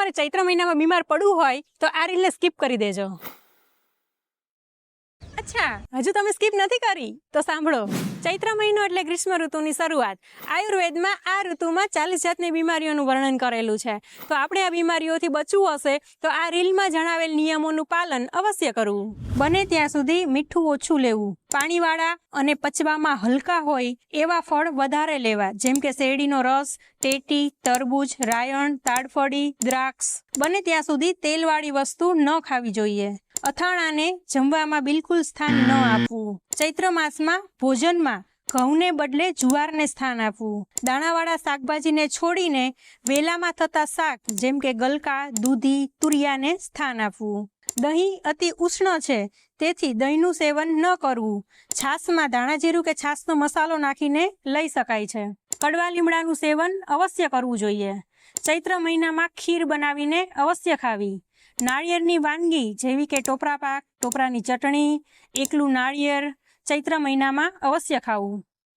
તમારે ચૈત્ર મહિનામાં બીમાર પડવું હોય તો આ રીલને સ્કીપ કરી દેજો. અચ્છા. હજુ તમે સ્કીપ નથી કરી? તો સાંભળો. ચૈત્ર મહિનો એટલે ગ્રીષ્મ ઋતુની શરૂઆત. આયુર્વેદમાં આ ઋતુમાં ચાલીસ જાતની બીમારીઓનું વર્ણન કરેલું છે. તો આપણે આ બીમારીઓથી બચવું હશે, તો આ રીલમાં જણાવેલ નિયમોનું પાલન અવશ્ય કરવું. બને ત્યાં સુધી મીઠું ઓછું લેવું. પાણીવાળા અને પચવામાં હલકા હોય એવા ફળ વધારે લેવા, જેમ કે શેરડીનો રસ, ટેટી તરબૂચ રાયણ, તાડફળી, દ્રાક્ષ. બને ત્યાં સુધી તેલવાળી વસ્તુ ન ખાવી જોઈએ. અથાણાને જમવામાં બિલકુલ સ્થાન ન આપવું. ચૈત્ર માસમાં ભોજનમાં ઘઉંને બદલે જુવારને સ્થાન આપવું. દાણાવાળા શાકભાજીને છોડીને વેલામાં થતા શાક, જેમ કે ગલકા, દૂધી, તુરિયાને સ્થાન આપવું. દહીં અતિ ઉષ્ણ છે, તેથી દહીંનું સેવન ન કરવું. છાશમાં દાણાજીરું કે છાશનો મસાલો નાખીને લઈ શકાય છે. કડવા લીમડાનું સેવન અવશ્ય કરવું જોઈએ. ચૈત્ર મહિનામાં ખીર બનાવીને અવશ્ય ખાવી. નાળિયેરની વાનગી જેવી કે ટોપરા પાક, ટોપરાની ચટણી, એકલું નાળિયેર ચૈત્ર મહિનામાં અવશ્ય ખાવું.